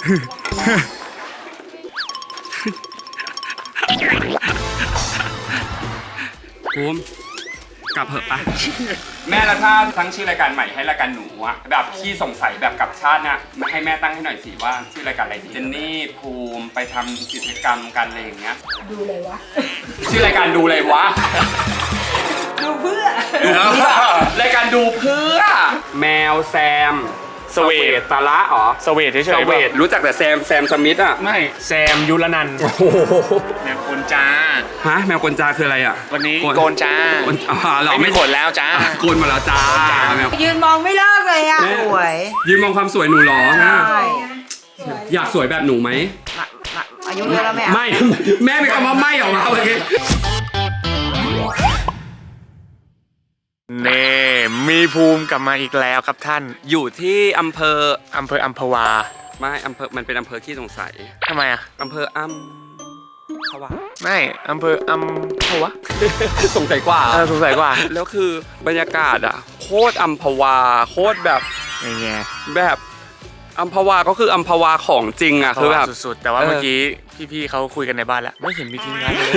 ภูมิกลับเหอะปะแม่แล้วถ้าตั้งชื่อรายการใหม่ให้รายการหนูอะแบบขี้สงสัยแบบกลับชาตินะมาให้แม่ตั้งให้หน่อยสิว่าชื่อรายการอะไรดีเจนนี่ภูมิไปทำกิจกรรมกันอะไรอย่างเงี้ย ดูเลยวะ ชื่อรายการดูเลยวะ ดูเพื่อดูเพื่อรายการดูเพื่อ แมวแซม สเวตตาละเหรอสเวทเฉยสๆเวตรู้จักแต่แซมแซมสมิธอะไม่แซมยุรนันท์โอ้โหแมวคนจ้า ฮะแมวกวนจาคืออะไรอะวันนี้โกนโกนจ้าโกนอ่าเราไม่ไม่มีขนแล้วจ้าโกนหมาแล้วจ้าแมว ยืนมองไม่เลิกเลยอะแม่ สวยยืนมองความสวยหนูเหรอฮะใช่อยากสวยแบบหนูไหมอายุเยอะแล้วแม่ไม่ แม่มีคำว่าไม่ออกมาเมื่อกี้ เน่มีภูมิกลับมาอีกแล้วครับท่านอยู่ที่อำเภออำเภออัมพวาไม่อำเภอมันเป็นอำเภอขี้สงสัยทำไมอะอำเภออ้ำพวาไม่อำเภออัมพวะสงสัยกว่าเออสงสัยกว่าแล้วคือบรรยากาศอะโคตรอัมพวาโคตรแบบอย่างเงี้ยแบบ อัมพวาก็คืออัมพวาของจริงอะคือแบบ สุดๆ แต่ว่าเออเมื่อกี้พี่ๆเขาคุยกันในบ้านแล้ว ไม่เห็นมีทีมงานเลย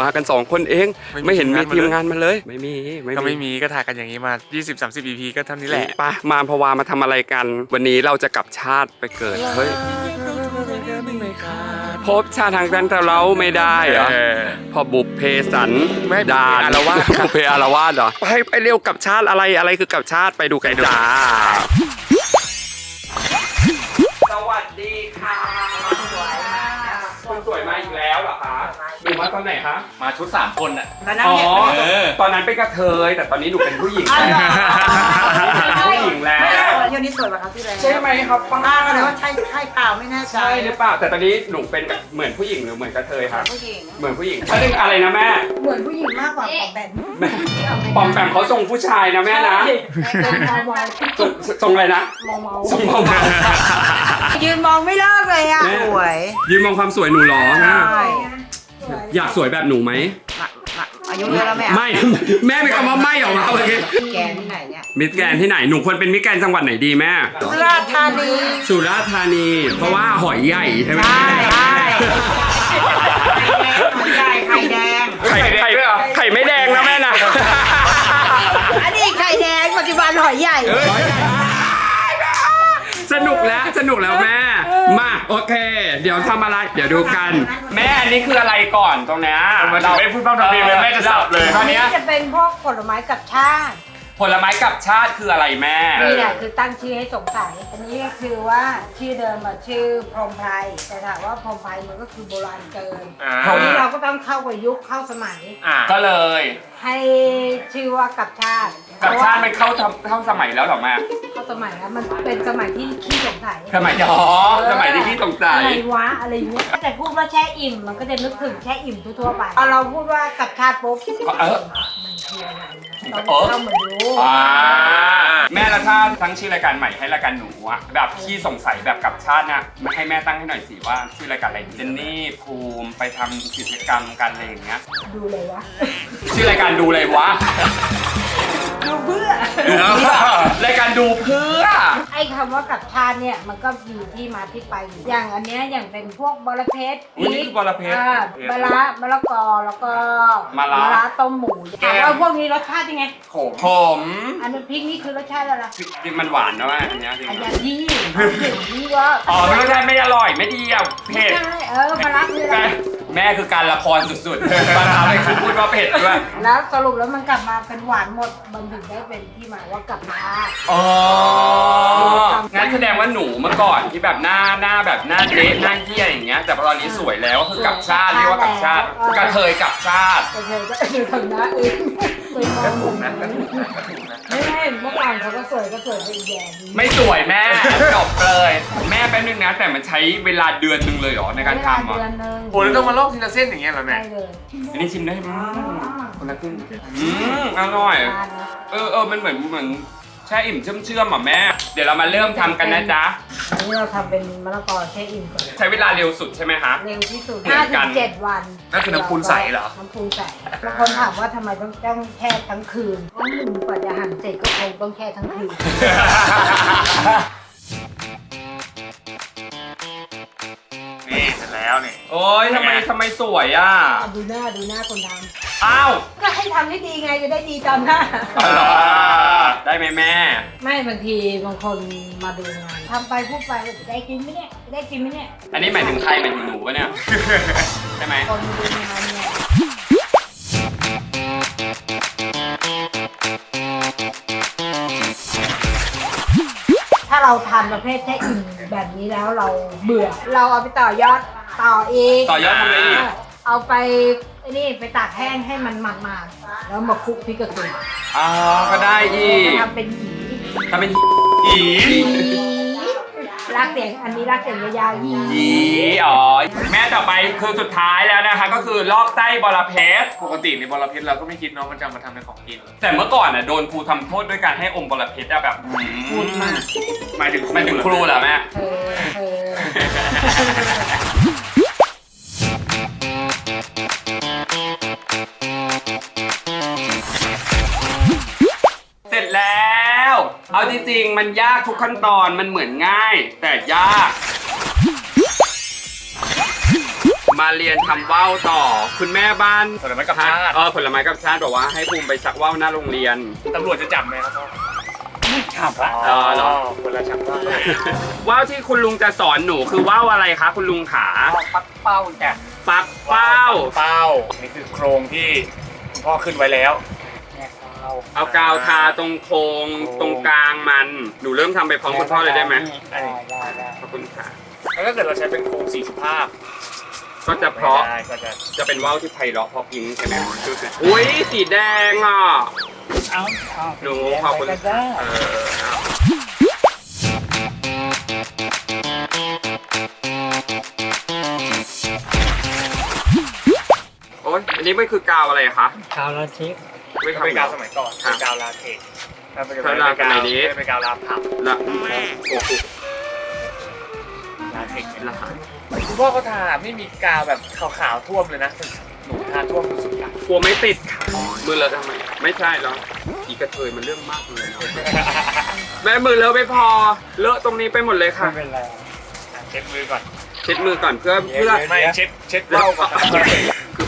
มากันสองคนเองไม่มีไม่เห็นมีทีทีมมงางานนมามาเลเลยยไม่มีก็ไม่มีก็ถ่ายกันอย่างนี้มา 20-30 EP ก็เท่านี้แหละไปมาอัมพวามาทำอะไรกัน วันนี้เราจะกลับชาติไปเกิดเฮ้ยพบชาติทางกันแต่เราไม่ได้เหรอเออพอบุพเพสันไม่ดานบุพเพอารวาสบุพเพอารวาสเหรอไปไปเร็วกับชาติอะไรอะไรคือกับชาติไปดูกันจ้า สวัสดีค่ะคุณสวยมาอีกแล้วเหรอคะดูมาตอนไหนคะมาชุด3คนอะ ตอนนั้นอ๋อ เนี่ย เออ ตอนนั้นเป็นกระเทย แต่ตอนนี้หนูเป็นผู้หญิงอ้าวเหรอเป็นผู้หญิ งแล้ไม่วเที่ยวนี้สวยกว่าครั้งที่แล้วใช่ไหมครับป้าป้าก็เลยว่าใช่ใช่เปล่าไม่แน่ใจใช่หรือเปล่าแต่ตอนนี้หนูเป็นแบบเหมือนผู้หญิงหรือเหมือนกระเทยครับผู้หญิงเหมือนผู้หญิงเขาเรียกอะไรนะแม่เหมือนผู้หญิงมากกว่าปอมแปมแม่ปอมแปมเขาทรงผู้ชายนะแม่นะเมาเมาทรงทรงอะไรนะเมาเมาทรงเมายืนมองไม่เลิกเลยอะแม่สวยยืนมองความสวยหนูเหรอฮะใช่อยากสวยแบบหนูไหม อายุเยอะแล้วแม่ ไม่ แม่มีคำว่าไม่ออกมาเมื่อกี้แกที่ไหนเนี่ยมิสแกรนด์ที่ไหนหนูควรเป็นมิสแกรนด์จังหวัดไหนดีแม่ สุราษฎร์ธานี สุราษฎร์ธานี เพราะว่าหอยใหญ่ใช่ไหมใช่ใช่ไข่แดงไข่แดงไข่ไข่ไข่ไม่แดงนะแม่นะอันนี้ไข่แดงปัจจุบันหอยใหญ่ สนุกแล้วสนุกแล้วแม่ มา โอเค เดี๋ยวทำอะไร เดี๋ยวดูกัน แม่อันนี้คืออะไรก่อนตรงเนี้ยมันไม่พูดพร่ำทำเพลงเลยแม่จะสับเลยตอนเนี้ยจะเป็นพวกผลไม้กับชาติผลไม้กับชาติคืออะไรแม่ นี่แหละคือตั้งชื่อให้สงสัย อันนี้ก็คือว่าชื่อเดิมอะชื่อพรหมไพรแต่ถามว่าพรหมไพรมันก็คือโบราณเกินอ่าคราวนี้เราก็ต้องเข้ากับยุคเข้าสมัย อ่าก็เลย ให้ชื่อว่ากับชาติ กับชาติมันเข้าทำเข้าสมัยแล้วเหรอแม่เข้าสมัยแล้วมันเป็นสมัยที่ขี้สงสัยสมัยอ๋อสมัยที่พี่สงสัยอะไรวะอะไรเงี้ยแต่พูดว่าแช่อิ่มมันก็จะนึกถึงแช่อิ่มทั่วๆไปพอเราพูดว่ากับชาติปุ๊บเออมันคืออะไรนะเราเข้ามาดูอ่าแม่แล้วถ้าตั้งชื่อรายการใหม่ให้รายการหนูอะแบบขี้สงสัยแบบกับชาตินะมาให้แม่ตั้งให้หน่อยสิว่าชื่อรายการอะไรดีเจนนี่ภูมิไปทำกิจกรรมกันอะไรอย่างเงี้ยดูเลยวะชื่อรายการดูเลยวะ ดูเพื่อดูเพื่อรายการดูเพื่อ ไอ้คำว่ากับชาติเนี่ยมันก็มีที่มาที่ไปอยู่อย่างอันเนี้ยอย่างเป็นพวกบอระเพ็ดอุ๊ยนี่คือบอระเพ็ดอ่าบะระมะละกอแล้วก็มะระระต้มหมูถามว่าพวกนี้รสชาติยังไง ขมผมอันนี้พริกนี่คือรสชาติอะไรจริงมันหวานนะแม่อันเนี้ยจริงอันๆนี้ดีถึงดีว่าอ๋อไม่ใช่ไม่อร่อยไม่ดีอะเผ็ด ใช่เออมะระคืออะไร แม่แม่คือการละครสุดๆมาทำให้คือพูดว่าเผ็ดด้วยแล้วสรุปแล้วมันกลับมาเป็นหวานหมดมันถึงได้เป็นที่มาว่ากับชาติอ๋องั้นแสดงว่าหนูเมื่อก่อนที่แบบหน้าหน้าแบบหน้าเละหน้าเหี้ยอย่างเงี้ย แต่พอตอนนี้สวยแล้วก็คือกับชาติเรียกว่ากับชาติกระเทยกับชาติแต่เธอก็อยู่ทางหน้าเองเคยมองผม ไม่ใช่เมื่อก่อนเขาก็สวยก็สวยไปอีกแบบนึงไม่สวยแม่จบเลย แม่แป๊บนึงนะ แต่มันใช้เวลาเดือนหนึงเลยเหรอในการทำเดือะอนหนึงโหแล้วต้องมาลอกทีละเส้นอย่างเงี้ยเหรอแม่ ได้เลยอันนี้ชิมได้ไหมคนละครึ่งอืมอร่อยทานนะเออเออมันเหมือนเหมือน แช่อิ่มเชื่อมๆอะแม่ เดี๋ยวเรามาเริ่มทำกันนะจ๊ะ อันนี้เราทำเป็นมะละกอแช่อิ่มก่อน ใช้เวลาเร็วสุดใช่ไหมคะ เร็วที่สุดห้าถึงเจ็ดวันนั่นคือน้ำปูนใสเหรอ น้ำปูนใสบางคนถามว่าทำไมต้องต้องแช่ทั้งคืนเพราะหนึ่งกว่าจะหั่นเสร็จก็คงต้องแช่ทั้งคืน นี่เสร็จแล้วนี่ โอ้ยทำไมทำไมสวยอะ ดูหน้าดูหน้าคนทำ อ้าวำก็ให้ทำให้ดีไงจะได้ดีตอนหน้าอ๋อเหรอได้ไหมแม่ ไม่บางทีบางคนมาดูงานทำไปพูดไปว่าจะได้กินไหมเนี่ยจะได้กินไหมเนี่ยอันนี้หมายถึงใครหมายถึงหนูปะเนี่ย ใช่ไหมคนมาดูงานเนี่ยถ้าเราทำประเภทแค่อิ่มแบบนี้แล้วเราเบื่อ เราเอาไปต่อยอดต่ออีก ต่อยอดทำอะไรอีก เอาไป ไอ้นี่ไปตากแห้งให้มันหมาดๆแล้วมาคลุกพริกกระเทียมอ๋อ ก็ได้อีกทำเป็นหยีถ้าเป็นอีรักเสียงอันนี้รักเสียงยาวๆหยียีอ๋อ แม่ต่อไปคือสุดท้ายแล้วนะคะ ก็คือลอกไส้บอระเพ็ดปกติในบอระเพ็ดเราก็ไม่คิดเนาะมันจะเอามาทำเป็นของกิน แต่เมื่อก่อนน่ะโดนครูทำโทษด้วยการให้อมบอระเพ็ดอะแบบพูดมากหมายถึงหมายถึงครูเหรอแม่เธอเธอ เอาจริงๆ มันยากทุกขั้นตอนมันเหมือนง่าย แต่ยาก มาเรียนทำว่าวต่อ คุณแม่บ้านผลไม้กับชาติเออผลไม้กับชาติบอกว่าให้ภูมิไปสักว่าวหน้าโรงเรียน ตำรวจจะจับไหมครับพ่อขับละอ๋อเหรอ คนละจับว่าว่าวที่คุณลุงจะสอนหนูคือว่าวอะไรคะ คุณลุงขาปักเป้าจ้ะปักเป้า เป้า นี่คือโครงที่คุณพ่อขึ้นไว้แล้ว เอากาวทาตรงโครงตรงกลางมัน หนูเริ่มทำไปพร้อมคุณพ่อเลยได้ไหมได้ได้ได้ขอบคุณค่ะ แล้วถ้าเกิดเราใช้เป็นโครงสีสุภาพก็จะเพราะไม่ได้ก็จะจะเป็นว่าวที่ไพเราะเพราะพริ้งใช่ไหมอุ้ยสีแดงอะ เอาเอาหนูขอบคุณไปก็ได้เออเอา อ๊ยอันนี้มันคือกาวอะไรคะคาวแล้วชิปไม่เป็นทำกาวแล้สมัยก่อนเป็นกาวลาเทกซ์ถ้าเป็นถ้าลาสมัยนี้เป็นกาวลาผับละโอ้โหลาเทกซ์ละหายคุณพ่อเขาทาไม่มีกาวแบบขาวๆท่วมเลยนะหนูทาท่วมสุดๆอะกลัวไม่ติดค่ะมือเลอะทำไมไม่ใช่หรอกอีกระเทยมันเรื่องมากเลยเนอะแม่มือเลอะไม่พอ เลอะตรงนี้ไปหมดเลยค่ะไม่เป็นไรอะเช็ดมือก่อน เช็ดมือก่อนเพื่อเพื่อไม่เช็ดเช็ดเหล้าก่อนคือ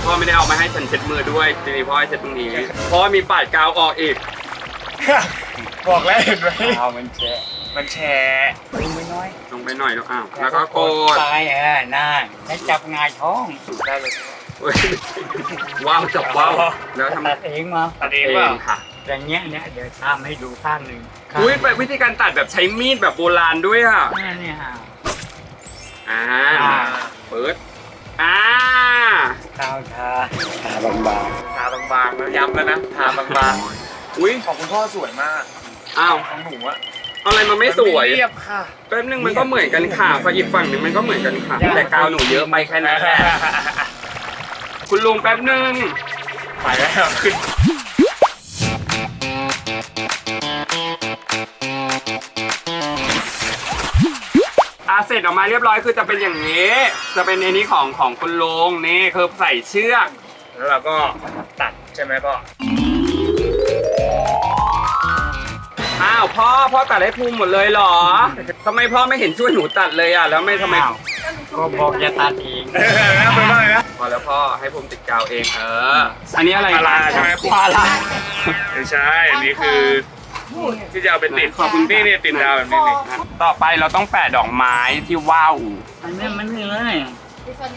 พ่อไม่ได้เอามาให้ฉันเช็ดมือด้วยทีนี้พ่อให้เช็ดตรงนี้พ่อมีปาดกาวออกอีก บอกแล้วเห็นไหมเอามันแฉะมันแชร์ดึงไปน้อยลงไปหน่อยแล้วอ้าวแล้วก็โกดตายเออน่าแล้วจับงายท้องได้เลยเฮ้ยว้าวจับว้าวแล้วทำตัดเองมาตัดเอเองเปล่างค่ะอย่างเงี้ยเนี่ยเดี๋ยวทำให้ดูข้างหนึ่งข้างอุ้ยเป็นวิธีการตัดแบบใช้มีดแบบโบราณด้วยอะหน้าเนี่ยอะอ่าอ่าเปิดอ่า ข้าวทาทาบางทาบางๆแล้วย้ำแล้วนะทาบางอุ้ยๆของคุณพ่อสวยมากอ้าวของหนูอะเอาอะไรมาไม่สวยนเรียบค่ะ แป๊บนึงมันก็เหมือนกันค่ะพออีกฝั่งหนึ่งมันก็เหมือนกันค่ะ แต่กาวหนูเยอะไปแค่นั้นแหละคุณลุงแป๊บนึง ไปแล้วขึ้น สร็จออกมาเรียบร้อยคือจะเป็นอย่างนี้ จะเป็นในนี้ของของคุณลุงนี่คือใส่เชือก แล้วเราก็ตัดใช่ไหมพ่ออ้าวพ่อพ่อตัดให้ภูมิหมดเลยเหรอทำไมพ่อไม่เห็นช่วยหนูตัดเลยอะแล้วไม่ทำไมอ้าวก็บอกจะตัดเองเออนะเป็นว่าไงนะพอแล้วพ่อให้ภูมิติดกาวเองเออ อันนี้อะไรพาราใช่ไหมพาราไม่ใช่ อันนี้คือ ที่จะเอาไปติดขอบคุณนี่นี่ติดดาวแบบนี้นี่ต่อไปเราต้องแปะดอกไม้ที่ว่าวอันนี้มันนี่เลย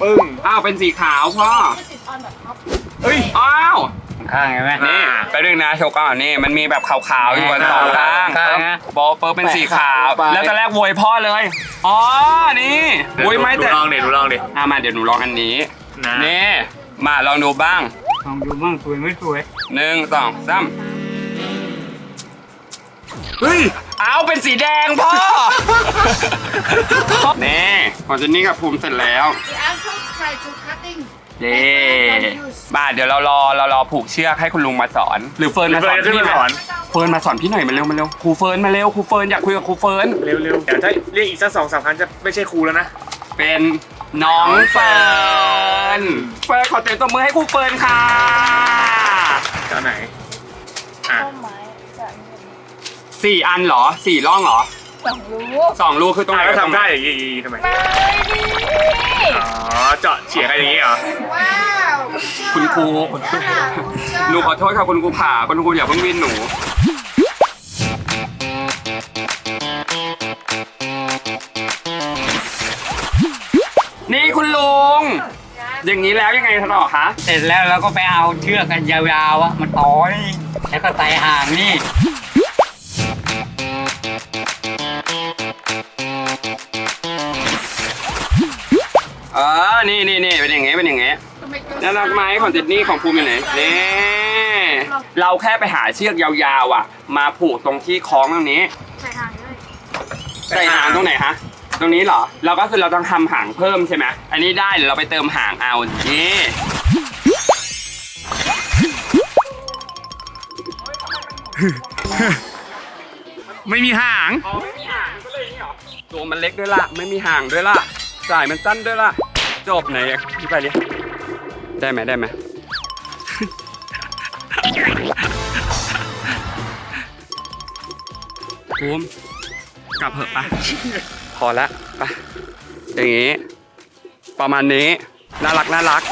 ปึ้งอ้าวเป็นสีขาวพ่อเฮ้ยอ้าวข้างเห็นไหมนี่ไปดึงนะโชว์ก่อนนี่มันมีแบบขาวๆอยู่บนสองข้างข้างนะโบเปิร์เป็นสีขาวไปแล้วตอนแรกโวยพ่อเลยอ๋อนี่โวยไม่ดูแต่ลองดิดูลองดิอะมาเดี๋ยวหนูลองอันนี้นะนี่มาลองดูบ้างลองดูบ้างสวยไม่สวยหนึ่งสองสาม เฮ้ย เอาเป็นสีแดงพ่อนี่ของเจนนี่กับภูมิเสร็จแล้ว The uncle try to cutting เย้บ้าเดี๋ยวเรารอเรารอผูกเชือกให้คุณลุงมาสอน หรือเฟิร์นมาสอนขึ้นพี่มาไหมสอนเฟิร์นมาสอนพี่หน่อยมาเร็วมาเร็วครูเฟิร์นมาเร็วครูเฟิร์นอยากคุยกับครูเฟิร์นเร็วๆเดี๋ยวถ้าเรียกอีกสักสองสามครั้งจะไม่ใช่ครูแล้วนะ เป็นน้องเฟิร์นเฟิร์นขอเต็มตัวมือให้ครูเฟิร์นค่ะ เจ้าไหน อะ สี่อันเหรอสี่ร่องเหรอสองรู้สองรูคือตรงไหนแล้วก็ทำทำได้ได้อย่างนี้ทำไม ไม่นี่อ๋อ เจาะเฉียงอะไรอย่างนี้เหรอ ว้าวคุณครูคุณครูหนูขอโทษค่ะคุณครูผ่าคุณครูอย่าเพิ่งวินหนู นี่คุณลุง อย่างนี้แล้วยังไงต่อคะเสร็จแล้วเราก็ไปเอาเชือกกันยาวๆอะมันต่อย แล้วก็ใส่ห่างนี่ เออนี่นี่นี่เป็นอย่างงี้เป็นอย่างงี้น่ารักไหมของเจนนี่ของภูมิอยู่ไหนนี่เราแค่ไปหาเชือกยาวๆอะ มาผูกตรงที่คล้องตรงนี้ใส่ทางด้วยใส่หางตรงไหนฮะตรงนี้เหรอ เราก็คือเราต้องทำหางเพิ่มใช่ไหมอันนี้ได้เดี๋ยวเราไปเติมหางเอานี่ ไม่มีหาง อ๋อไม่มีหางก็เลยนี่หรอตัวมันเล็กด้วยล่ะ ไม่มีหางด้วยล่ะ สายมันสั้นด้วยล่ะ จบไหนอะพี่ไปดิได้ไหมได้ไหม ภูมิกลับเถอะปะพอละไปอย่างงี้ ประมาณนี้ น่ารักน่ารัก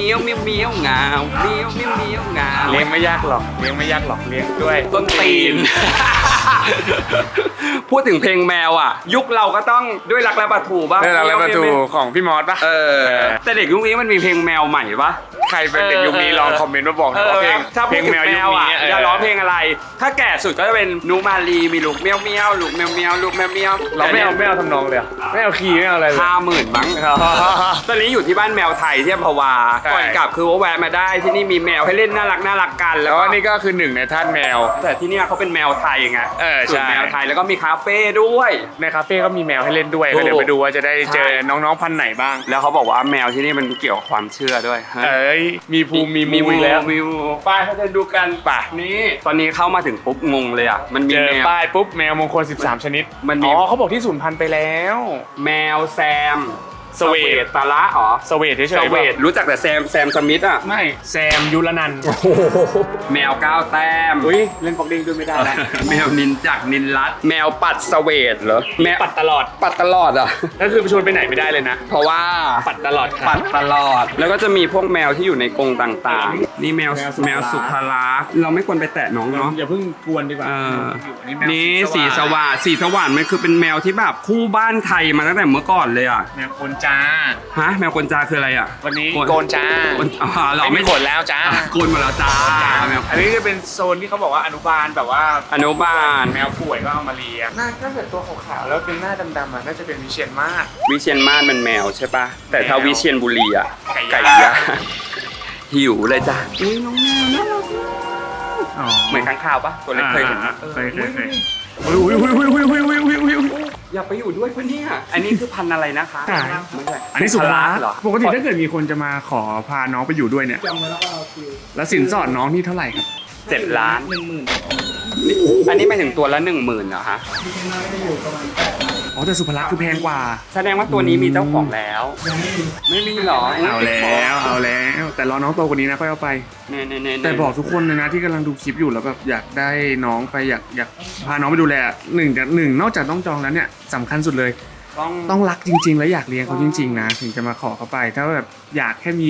มียวเมียวเมียวงาวเมียวเมียวเมียวงาวเลี้ยงไม่ยากหรอกเลี้ยงไม่ยากหรอกเลี้ยงด้วย ต้นตีน พูดถึงเพลงแมวอะ ยุคเราก็ต้องด้วยรักและปลาทูบ้างได้แล้วแล้วประตูของพี่มอสปะเออ แต่เด็กยุคนี้มันมีเพลงแมวใหม่ปะ ใครเป็นเด็กยุคนี้ลองคอมเมนต์มาบอกหน่อยว่าเพลงถ้าเพพูลดงถึงแมวแมยุควอะนี้จะร้องเพลงอะไร ถ้าแก่สุดก็จะเป็นนูมาลีมีลูกเมียวเมียวลูกเมียวเมียวลูกเมียวเมียวเราไม่เอาไม่เอาทำนองเลยเหรอไม่เอาคีย์ไม่เอาอะไรเลย ห้าหมื่นมั้งตอนนี้อยู่ที่บ้านแมวไทยที่อัมพวาใช่ ก่อนกลับคือว่าแวะมาได้ที่นี่มีแมวให้เล่นน่ารักน่ารักกันแล้แล้ววก็ก็นี่ก็คือหนึ่งในท่านแมว แต่ที่เนี่ยเขาเป็นแมวไทยไงเออใช่สูตรแมวไทยแล้วก็มีคาเฟ่ด้วย ในคาเฟ่ก็มีแมวให้เล่นด้วยถูก ก็เดี๋ยวไปดูว่าจะได้เจอใช่น้องๆพันธุ์ไหนบ้าง แล้วเขาบอกว่าแมวที่นี่มันเกี่ยวกับความเชื่อด้วยเอ้ยมีภูมิมีมูอีกแล้ว มีมูป้ายเขาจะดูกันป่ะนี่ตอนนี้เข้ามาถึงปุ๊บงงเลยอะ มันมีเจอแมว ป้ายปุ๊บแมวมงคล 13 ชนิดมันมี อ๋อเขาบอกที่สูญพันธุ์ไปแล้ว แมวแซม สเวตตาละอ๋อสเวทเฉยๆสเวตรู้จักแต่แซมแซมสมิธอะ ไม่แซมยุรนันท์แมวก้าวแต้มอุ้ยเล่นปอกเด้งด้วยไม่ได้แล้วแมวนินจากนินรัตแมวปัดสเวตเหรอแมวปัดตลอดปัดตลอดอะก็คือไปชวนไปไหนไม่ได้เลยนะ เพราะว่าปัดตลอดค่ะปัดตลอด แล้วก็จะมีพวกแมวที่อยู่ในกรงต่างๆ นี่แมวแมวสุภาแมวสุภาระเราไม่ควรไปแตะน้องเนาะอย่าเพิ่งกวนดีกว่าเออนี่แมวนี่สีสว่านสีสว่านมันคือเป็นแมวที่แบบคู่บ้านไทยมาตั้งแต่เมื่อก่อนเลยอะแมวโคนจ้าฮะแมวกวนจาคืออะไรอะวันนี้โกนโกนจ้าโกนอ๋อเราไม่ไม่มีขนแล้วจ้าโกนหมาแล้วจ้าแมวอันนี้จะเป็นโซนที่เขาบอกว่าอนุบาลแบบว่าอนุบาลแมวป่วยก็เอามาเลี้ยงหน้าถ้าเกิดตัวขาวๆแล้วเป็นหน้าดำๆอะน่าจะเป็นวิเชียนมาก วิเชียนมาศมันแมวใช่ปะแต่ถ้าแมววิเชียนบุรีอะไก่ไก่ย่างย่างหิวเลยจ้ะอุ้ยน้องแมวน่ารักอ๋อเหมือนข้างข่าวปะตัวเล็กเคยเห็นปะ เคยเคยเคยอุ้ยอุ้ยอุ้ยอุ้ยอุ้ยอุ้ยอุ้ย อุ้ยอุ้ยอยากไปอยู่ด้วยปะเนี่ย อันนี้คือพันธุ์อะไรนะคะใช่ ไม่ใช่อันนี้สุภาเหรอปกติถ้าเกิดมีคนจะมาขอพาน้องไปอยู่ด้วยเนี่ยแล้วสินสอดน้องนี่เท่าไหร่ครับ เจ็ดล้าน หนึ่งหมื่นอันนี้หมายถึงตัวละหนึ่งหมื่นเหรอฮะอ๋ อแต่สุภาคือแพงกว่า แสดงว่าตัวนี้มีเจ้าของแล้ว ไม่มีเหรอเอาแล้วเอาแล้ว แต่รอน้องโตกว่านี้นะค่อยเอาไป เน่เน่เน่แต่บอกทุกคนเลยนะที่กำลังดูคลิปอยู่แล้วแบบอยากได้น้องไปอยากอยากพาน้องไปดูแลหนึ่งจากหนึ่งนอกจากต้องจองแล้วเนี่ยสำคัญสุดเลย ต้องต้องรักจริง ๆ และอยากเลี้ยงเขาจริง ๆ นะ ถึงจะมาขอเขาไป ถ้าแบบอยากแค่มี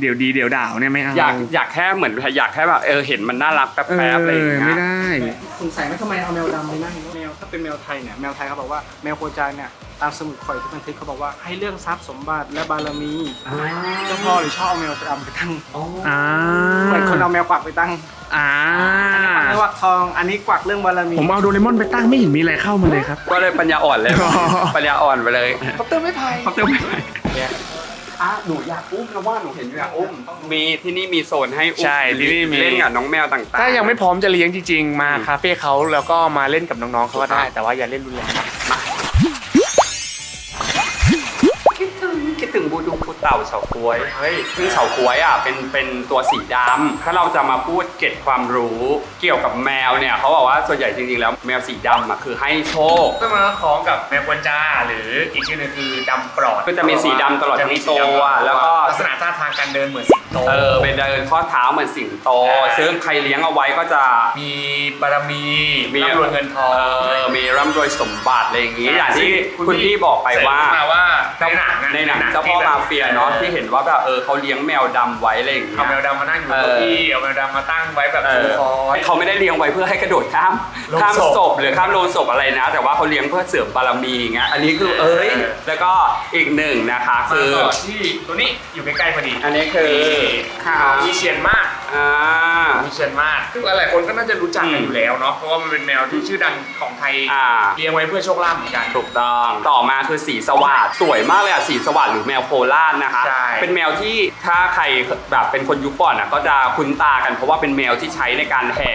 เดี๋ยวดีเดี๋ยวด่าวเนี่ยไม่เอาอยากอยากแค่เหมือนอยากแค่แบบเออเห็นมันน่ารักแป๊เอบๆอะไรอย่างอเงี้ยไม่ได้สงสัยไหมทำไมเอาแมวดำไปนั่งแมวถ้าเป็นแมวไทยเนี่ยแมวไทยเขาบอกว่าแมวโคจายเนี่ยตามสมุดข่อยที่บันทึกเขาบอกว่าให้เรื่องทรัพย์สมบัติและบารมีเจ้าพ่อหรือชอบเอาแมวดำไปตั้งอ่าเหมือนคนเอาแมวกวักไปตั้ง อ่าอันนี้กวักทอง อันนี้กวักเรื่องบารมีผมเอาโดเรมอนไปตั้งไม่เห็นมีอะไรเข้ามาเลยครับ ก็เลยปัญญาอ่อนเลยอ๋อปัญญาอ่อนไปเลยคอปเตอร์ไม่พายเขาเติมไม่ได้อะหนูอยากอุ้มนะว่าหนูเห็นอยู่อยากอุ้ม มีที่นี่มีโซนให้อุ้มใช่ที่นี่มี เล่นกับน้องแมวต่างๆ ถ้ายังไม่พร้อมจะเลี้ยงจริงๆ มาคาเฟ่เขาแล้วก็มาเล่นกับน้องๆเขาก็ได้ แต่ว่าอย่าเล่นรุนแรงนะคิดถึงคิดถึงบู เต่าเฉาก๊วย เฮ้ยซึ่งเฉาก๊วยอะเป็นเป็นตัวสีดำถ้าเราจะมาพูดเกร็ดความรู้เกี่ยวกับแมวเนี่ยเขาบอกว่าส่วนใหญ่จริงๆแล้วแมวสีดำอะคือให้โชค ก็มาคล้องกับแมวกวนจ้า หรืออีกชื่อหนึงคือดำปลอดก็จะมีสีดำตลอดทั้งจะมีสีตัวดำตลอดแล้วก็ ลักษณะท่าทางการเดินเหมือนสิงโต เออเป็นเดินข้อเท้าเหมือนสิงโต อ่า ซึ่งใครเลี้ยงเอาไว้ก็จะ มีบารมีมี ร่ำรวยเงินทอง เออมีร่ำรวยสมบัติอะไรอย่างงี้อ่าอย่างที่ซึ่งคุณพี่บอกไปว่าเสริมมาว่าในหนังอะในหนังเจ้าพ่อมาเฟียเนาะที่เห็นว่าแบบเออเขาเลี้ยงแมวดำไว้อะไรอย่างเงี้เอาย แมวดำมานั่งอยู่บนเออเก้าอี้เอาแมวดำมาตั้งไว้แบบเอชูอคอยเขาไม่ได้เลี้ยงไว้เพื่อให้กระโดดข้ามโลงข้ามศพศพหรือข้ามโลงศพอะไรนะ แต่ว่าเขาเลี้ยงเพื่อเสริมบารมีอย่างเงี้ยอันนี้คือเอ้ย เออ แล้วก็อีกหนึ่งนะคะคืคืออที่ตัวนี้อยู่ใกล้ๆพอดีอันนี้คือข้าว มีเชียนมาก อ่ามีเชียนมากซึ่งหลายๆคนก็น่าจะรู้จักกันอยู่แล้วเนาะเพราะว่ามันเป็นแมวที่ชื่อดังของไทยอ่า เลี้ยงไว้เพื่อโชคลาภเหมือนกัน ถูกต้องต่อมาคือสีสวัสดสวยมากเลยอะสีสวัสดหรือแมวโคราชนะคะ ใช่ เป็นแมวที่ถ้าใครแบบเป็นคนยุคก่อนอะก็จะคุ้นตากันเพราะว่าเป็นแมวที่ใช้ในการแห่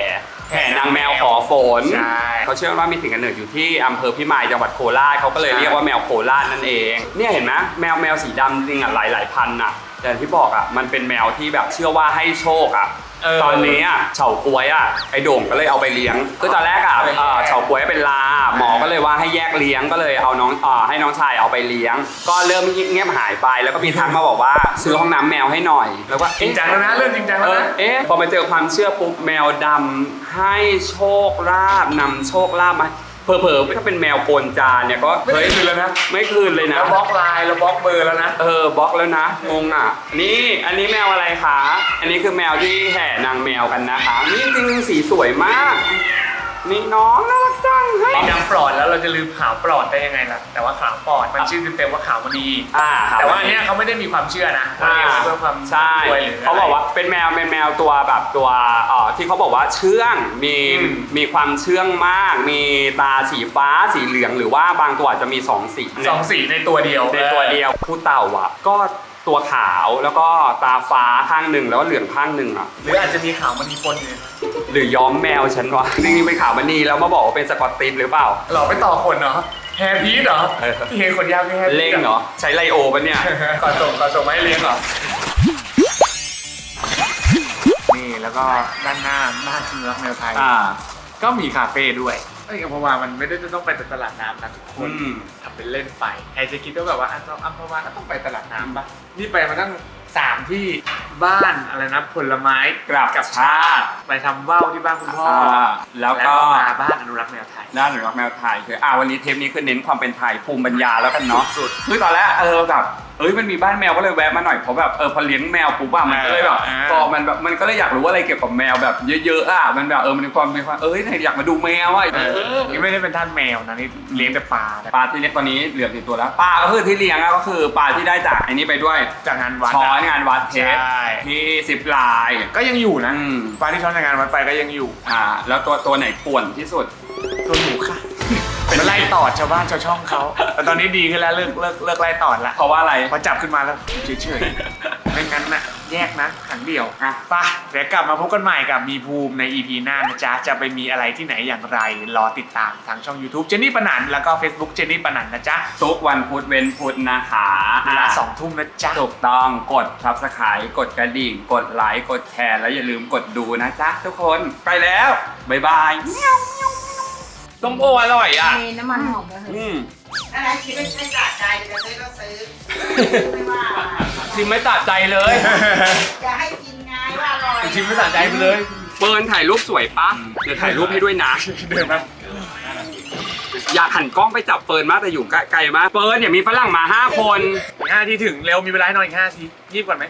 แห่นางแมวขอฝน ใช่เขาเชื่อว่ามีถิ่นกำเนิดอยู่ที่อำเภอพิมายจังหวัดโคราชเขาก็เลยเรียกว่าแมวโคราชนั่นเอง เนี่ยเห็นไหมแมวแมวสีดำจริงอะหลายหลายๆพันอะแต่อย่างที่บอกอะมันเป็นแมวที่แบบเชื่อว่าให้โชคอะ เออ ตอนนี้อะเฉาก๊วยอะไอโด่งก็เลยเอาไปเลี้ยงคือตอนแรกอะเอาไปแยกเอ่อเฉาก๊วยเป็นลาหมอก็เลยว่าให้แยกเลี้ยงก็เลยเอาน้องเอ่อให้น้องชายเอาไปเลี้ยง ก็เริ่มเงียบหายไป แล้วก็มีทักมาบอกว่าซื้อห้องน้ำแมวให้หน่อย แล้วก็จริงจังแล้วนะเริ่มจริงจังเอแล้วอนะเอ๊ะ พอมาเจอความเชื่อปุ๊บแมวดำให้โชคลาภนำโชคลาภมา เผลอๆถ้าเป็นแมวโกนจานเนี่ยก็ไม่ได้คืนแล้วนะ ไม่คืนเลยนะ แล้วบล็อกไลน์แล้วบล็อกเบอร์แล้วนะ เออบล็อกแล้วนะงงอะ นี่อันนี้แมวอะไรคะ อันนี้คือแมวที่แห่นางแมวกันนะคะ นี่จริงๆสีสวยมาก นี่น้องน่ารักจัง เฮ้ย มีน้ำปลอดแล้วเราจะลืมขาวปลอดได้ยังไงล่ะ แต่ว่าขาวปลอดมันชื่อเต็มๆว่าขาวมณี อ่าครับ แต่ว่าอันเนี้ยเขาไม่ได้มีความเชื่อนะเขาอ่าเรียกเพื่อความใช่รวยหรือเขาบอกว่าเป็นแมวเป็นแมวตัวแบบตัวเอ่อที่เขาบอกว่าเชื่องมีอืมมีความเชื่องมาก มีตาสีฟ้าสีเหลือง หรือว่าบางตัวอาจจะมีสองสีสองสีในตัวเดียวในตัวเดียวผู้เต่าอะก็ ตัวขาวแล้วก็ตาฟ้าข้างหนึ่งแล้วก็เหลืองข้างหนึ่งอะ หรืออาจจะมีขาวมณีปนอยู่หรือย้อมแมวฉันวะจริงๆเป็นขาวมันนีแล้วมาบอกว่าเป็นสกอตติชหรือเปล่าหลอกไปต่อคนเนาะแฮร์พีทเหรอเออที่เห็นคนยาวคือแฮร์พีทเล่งเหรอใช้ไลโอปะเนี่ยก่อนส่งก่อนส่งมาให้เลี้ยงเหรอนี่แล้วก็ด้านหน้าหน้าทีมรักแมวไทยอ่าก็มีคาเฟ่ด้วย เอ้ยอัมพวา มันไม่ได้จะต้องไปแต่ตลาดน้ำนะทุกคนอืม ทำเป็นเล่นไป ใครจะคิดว่าแบบว่าอันอัมพวาก็ต้องไปตลาดน้ำปะนี่ไปมาตั้งสามที่บ้านอะไรนะผลไม้กลับกับชาติ ไปทำว่าวที่บ้านคุณพ่ออ่าอแล้วแล้วก็ก็ มาบ้านอนุรักษ์แมวไทย ด้านหรือรักแมวไทยคืออ่าวันนี้เทปนี้คือเน้นความเป็นไทยภูมิปัญญาแล้วกันเนาะสุด คือตอนแรกเออแบบเอ้ยมันมีบ้านแมวก็เลยแวะมาหน่อยเพราะแบบเออพอเลี้ยงแมวปุ๊บอะมันก็เลยแบบอ่า พอมันแบบมันก็เลยอยากรู้อะไรเกี่ยวกับแมวแบบเยอะๆอะมันแบบเออมันมีความมีความเอ้ยอยากมาดูแมวอะเออนี่ไม่ได้เป็นท่านแมวนะนี่เลี้ยงแต่ปลานะปลาที่เลี้ยงตอนนี้เหลือกี่ตัวแล้วปลาก็คือที่เลี้ยงอะก็คือปลาที่ได้จากไอ้นี้ไปด้วยจากงานวัดช้อนอะงานวัดเทปใช่ที่สิบลาย ก็ยังอยู่นะอืม ปลาที่ช้อนจากงานวัดไปก็ยังอยู่อ่าแล้วตัวตัวไหนป่วนที่สุดตัวหนูค่ะเป็น ไล่ตอดชาวบ้านชาวช่องเขาแต่ตอนนี้ดีขึ้นแล้วเลิกเลิกเลิกไล่ตอดละเพราะว่าอะไรพอจับขึ้นมาแล้วเฉยๆไม่งั้นน่ะแยกนะขังเดี่ยวอะไปเดี๋ยวกลับมาพบกันใหม่กับมีภูมิใน EP หน้านะจ๊ะจะไปมีอะไรที่ไหนอย่างไร รอติดตามทางช่อง YouTube เจนนี่ปนันแล้วก็ Facebook เจนนี่ปนันนะจ๊ะทุกวันพุธเว้นพุธนะคะเวลาสองทุ่มนะจ๊ะถูกต้องกด subscribe กดกระดิ่ง กดไลค์กดแชร์แล้วอย่าลืมกดดูนะจ๊ะทุกคนไปแล้วบ๊ายบาย ต้มโออร่อยอะมีน้ำมันหอมนะอืมอะไรคิดไม่ใช่สะใจจะซื้อก็ซื้อ ไม่ว่าชิมไม่ตัดใจเลยจะให้กินไงว่าอร่อยชิมไม่สะใจไปเลย เปิร์นถ่ายรูปสวยปะเดี๋ยวถ่ายรูปให้ด้วยนะเดินมาอยากหันกล้องไปจับเปิร์นมากแต่อยู่ไกลๆมากเปิร์นเนี่ยมีฝรั่งมา5คนอีกห้าทีถึงเร็วมีเวลาให้นอนอีกห้าทีรีบก่อนไหม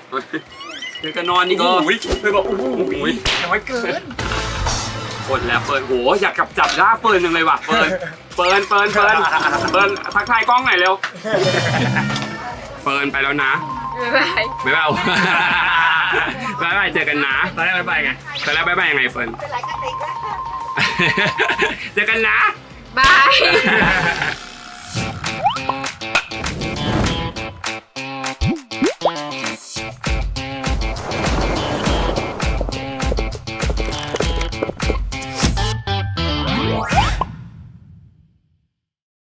เดี๋ยวจะนอนนี่ก็เธอบอกโอ้โหอุ้ยยังไม่เกิน กดแล้วเปิร์นโหอยากจับจับหน้าเปิร์นจังเลยว่ะเปิร์นเปิร์นเปิร์นเปิร์นเปิร์นทักทายกล้องหน่อยเร็วเปิร์นไปแล้วนะบ๊ายบายบ๊ายบายบ๊ายบายเจอกันนะตอนแรกไปไงตอนแรกบ๊ายบายยังไงเฟิร์นเป็นไรก็ติดก็เจอกันนะบาย